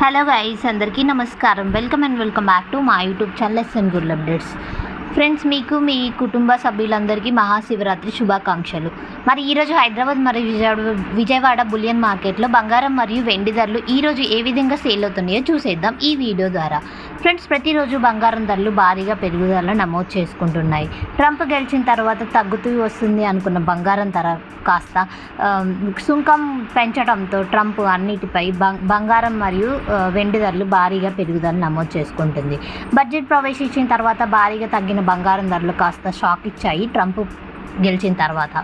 Hello guys అందరికీ నమస్కారం. Welcome and welcome back to మా YouTube channel SN good updates friends మీకు మీ కుటుంబ సభ్యులందరికీ మహాశివరాత్రి శుభాకాంక్షలు. మరి ఈరోజు హైదరాబాద్ మరియు విజయవాడ విజయవాడ బులియన్ మార్కెట్లో బంగారం మరియు వెండి ధరలు ఈరోజు ఏ విధంగా సేల్ అవుతున్నాయో చూసేద్దాం ఈ వీడియో ద్వారా. ఫ్రెండ్స్ ప్రతిరోజు బంగారం ధరలు భారీగా పెరుగుదల నమోదు చేసుకుంటున్నాయి. ట్రంప్ గెలిచిన తర్వాత తగ్గుతూ వస్తుంది అనుకున్న బంగారం ధర కాస్త సుంకం పెంచడంతో ట్రంప్ అన్నిటిపై బం- బంగారం మరియు వెండి ధరలు భారీగా పెరుగుదల నమోదు చేసుకుంటుంది. బడ్జెట్ ప్రవేశించిన తర్వాత భారీగా తగ్గిన బంగారం ధరలు కాస్త షాక్ ఇచ్చాయి. ట్రంప్ గెలిచిన తర్వాత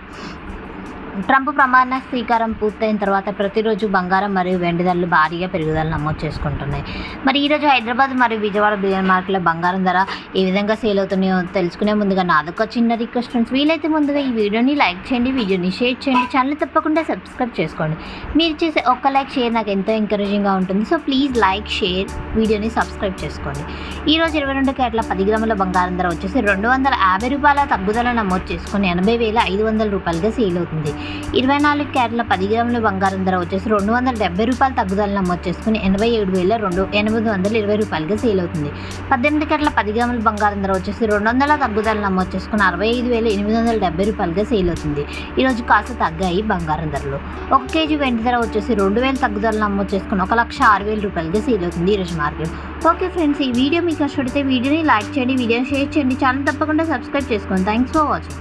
ట్రంప్ ప్రమాణ స్వీకారం పూర్తయిన తర్వాత ప్రతిరోజు బంగారం మరియు వెండి ధరలు భారీగా పెరుగుదల నమోదు చేసుకుంటున్నాయి. మరి ఈరోజు హైదరాబాద్ మరియు విజయవాడ బిలియన్ మార్కెట్లో బంగారం ధర ఏ విధంగా సేల్ అవుతున్నాయో తెలుసుకునే ముందుగా నాదొక చిన్న రిక్వెస్ట్ ఫ్రెండ్స్. వీలైతే ముందుగా ఈ వీడియోని లైక్ చేయండి వీడియోని షేర్ చేయండి ఛానల్ తప్పకుండా సబ్స్క్రైబ్ చేసుకోండి. మీరు చేసే ఒక్క లైక్ షేర్ నాకు ఎంతో ఎంకరేజింగ్గా ఉంటుంది. సో ప్లీజ్ లైక్ షేర్ వీడియోని సబ్స్క్రైబ్ చేసుకోండి. ఈరోజు ఇరవై రెండు క్యారెట్ల పది గ్రాముల బంగారం ధర వచ్చేసి రెండు వందల యాభై రూపాయల తగ్గుదల నమోదు చేసుకుని ఎనభై వేల ఐదు వందల రూపాయలుగా సేల్ అవుతుంది. ఇరవై నాలుగు క్యారెట్ల పది గ్రాముల బంగారం ధర వచ్చేసి రెండు వందల డెబ్బై రూపాయల తగ్గుదల నమోదు చేసుకుని ఎనభై ఏడు వేల రెండు ఎనిమిది వందల ఇరవై రూపాయలుగా సేల్ అవుతుంది. పద్దెనిమిది క్యారెట్ల పది గ్రాముల బంగారం ధర వచ్చేసి రెండు వందల తగ్గుదల నమోదు చేసుకుని అరవై ఐదు వేల ఎనిమిది వందల డెబ్బై రూపాయలుగా సేల్ అవుతుంది. ఈరోజు కాస్త తగ్గాయి బంగారం ధరలు. ఒక కేజీ వెండి ధర వచ్చేసి రెండు వేల తగ్గుదల నమోదు చేసుకుని ఒక లక్ష ఆరు వేల రూపాయలుగా సేల్ అవుతుంది ఈరోజు మార్కెట్. ఓకే ఫ్రెండ్స్ ఈ వీడియో మీకు నచ్చితే వీడియోని లైక్ చేయండి వీడియోని షేర్ చేయండి. ఛానల్ తప్పకుండా సబ్స్క్రైబ్ చేసుకోండి. Thanks for watching.